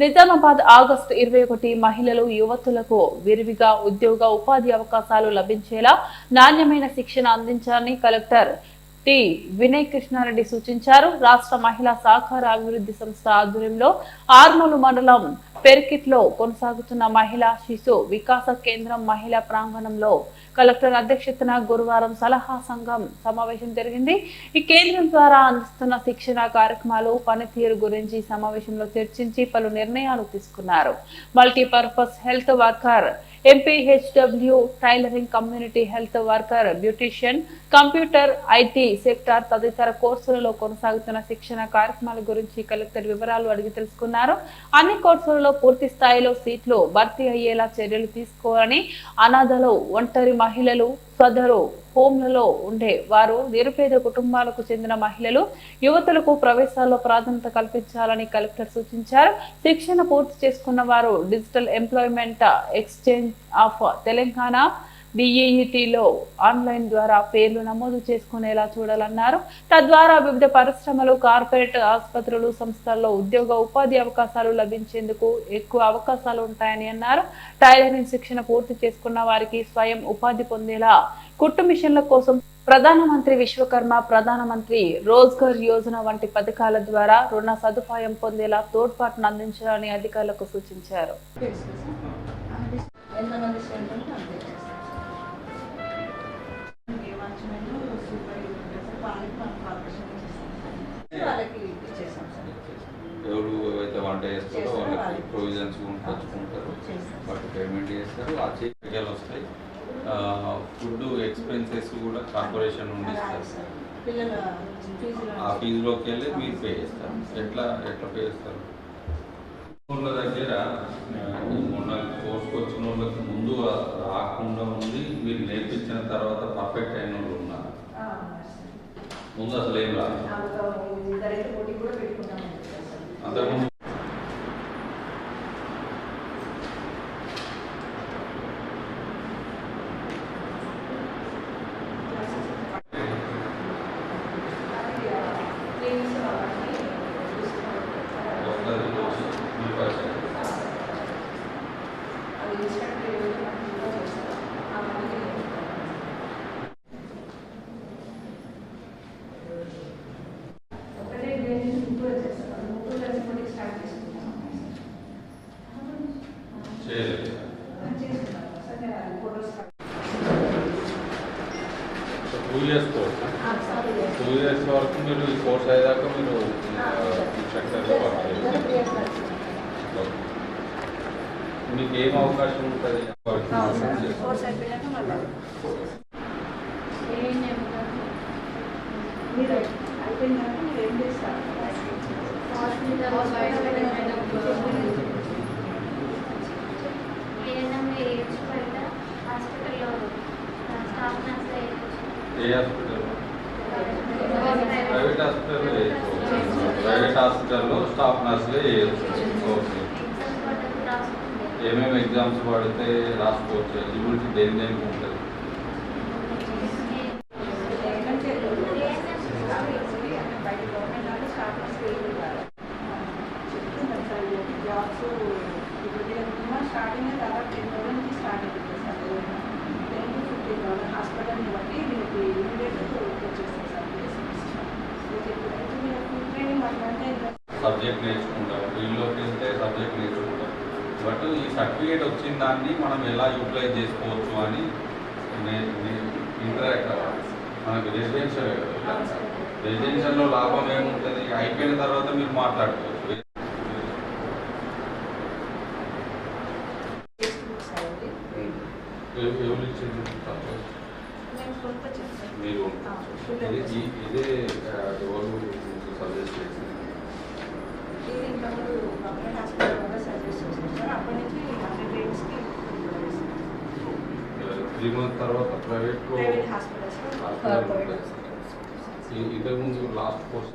Nizamabad August ఇరవై ఒకటి మహిళలు యువతులకు విరివిగా ఉద్యోగ ఉపాధి అవకాశాలు లభించేలా నాణ్యమైన శిక్షణ అందించాలని కలెక్టర్ టి వినయ్ కృష్ణారెడ్డి సూచించారు. రాష్ట్ర మహిళా సహకార అభివృద్ధి సంస్థ ఆధ్వర్యంలో ఆర్మూలు మండలం పెర్కిట్లో కొనసాగుతున్న మహిళా శిశు వికాస కేంద్రం మహిళా ప్రాంగణంలో కలెక్టర్ అధ్యక్షతన గురువారం సలహా సంఘం సమావేశం జరిగింది. ఈ కేంద్రం ద్వారా అందిస్తున్న శిక్షణ కార్యక్రమాలు పనితీరు గురించి సమావేశంలో చర్చించి పలు నిర్ణయాలు తీసుకున్నారు. Multipurpose health worker MPHW tailoring community health worker beautician computer IT sector తదితర కోర్సులలో కొనసాగుతున్న శిక్షణ కార్యక్రమాల గురించి కలెక్టర్ వివరాలు అడిగి తెలుసుకున్నారు. అన్ని కోర్సులలో పూర్తి స్థాయిలో సీట్లు భర్తీ అయ్యేలా చర్యలు తీసుకోవాలని అనాథలు ఒంటరి మహిళలు సదరు హోమ్లలో ఉండే వారు నిరుపేద కుటుంబాలకు చెందిన మహిళలు యువతులకు ప్రవేశాల్లో ప్రాధాన్యత కల్పించాలని కలెక్టర్ సూచించారు. శిక్షణ పూర్తి చేసుకున్న వారు digital employment exchange of Telangana డిఈఈటీలో online ద్వారా పేర్లు నమోదు చేసుకునేలా చూడాలన్నారు. తద్వారా వివిధ పరిశ్రమలు కార్పొరేట్ ఆసుపత్రులు సంస్థల్లో ఉద్యోగ ఉపాధి అవకాశాలు లభించేందుకు ఎక్కువ అవకాశాలు ఉంటాయని అన్నారు. టైలరింగ్ శిక్షణ పూర్తి చేసుకున్న వారికి స్వయం ఉపాధి పొందేలా కుట్టు మిషన్ల కోసం ప్రధానమంత్రి విశ్వకర్మ ప్రధానమంత్రి రోజ్గార్ యోజన వంటి పథకాల ద్వారా రుణ సదుపాయం పొందేలా తోడ్పాటును అందించాలని అధికారులకు సూచించారు. వాళ్ళకి ఇచ్చేసాం సార్ ఎవరు అయితే వంట చేస్తారో వాళ్ళకి. ప్రొవిజన్స్ చేస్తాం. వాటి పేమెంట్ చేస్తారు. ఆ చేతికి వస్తాయి. ఫుడ్ ఎక్స్పెన్సెస్ కూడా కార్పొరేషన్ నుండి ఆ ఫీజులోకి వెళ్ళి మీరు పే చేస్తారు. ఎట్లా ఎట్లా పే చేస్తారు? వాళ్ళ దగ్గర మొన్న కోర్సుకు వచ్చిన వాళ్ళకి ముందు రాకుండా ఉంది మీరు నేర్పించిన తర్వాత పర్ఫెక్ట్ అయిన వాళ్ళు ఉన్నారు ఆ, ఉన్నారు సార్. ముందు అసలు ఏం రాదు. ఆ, two years course two years వరకు మీరు ఈ కోర్స్ అయ్యాక మీరు ఇన్స్ట్రక్టర్గా వర్క్ చేస్తారు? మీకు ఏం అవకాశం ఉంటుంది మీరు ఏం చేస్తారు ఏ హాస్పిటల్ ప్రైవేట్ హాస్పిటల్లో చేయొచ్చు ప్రైవేట్ హాస్పిటల్లో స్టాఫ్ నర్సులే చేయొచ్చు ఓకే. ఏమేమి ఎగ్జామ్స్ పడితే రాసుకోవచ్చు? ఎలిజిబిలిటీ దేని దేనికి ఉంటుంది? సబ్జెక్ట్ నేర్చుకుంటాం. ఫీల్డ్లోకి వెళ్తే సబ్జెక్ట్ నేర్చుకుంటాం. బట్ ఈ సర్టిఫికేట్ వచ్చిన దాన్ని మనం ఎలా యూటిలైజ్ చేసుకోవచ్చు అని ఇంటరాక్ట్ అవ్వాలి. మనకు రెసిడెన్షియల్ రెసిడెన్షియల్లో లాభం ఏముంటుంది? అయిపోయిన తర్వాత మీరు మాట్లాడుకోవచ్చు. ఎవ- ఎవరు ఇచ్చింది మీరు ఇది ఇదే గవర్నమెంట్ సజెస్ట్ చేసింది ఇది ఇంతకుముందు గవర్నమెంట్ హాస్పిటల్ కూడా సజెస్ట్ చేశారు సార్ అప్పటి నుంచి హండ్రెడ్ రేట్స్కి త్రీ మంత్ తర్వాత ప్రైవేట్ హాస్పిటల్స్ ఇంతకుముందు లాస్ట్ కోర్స్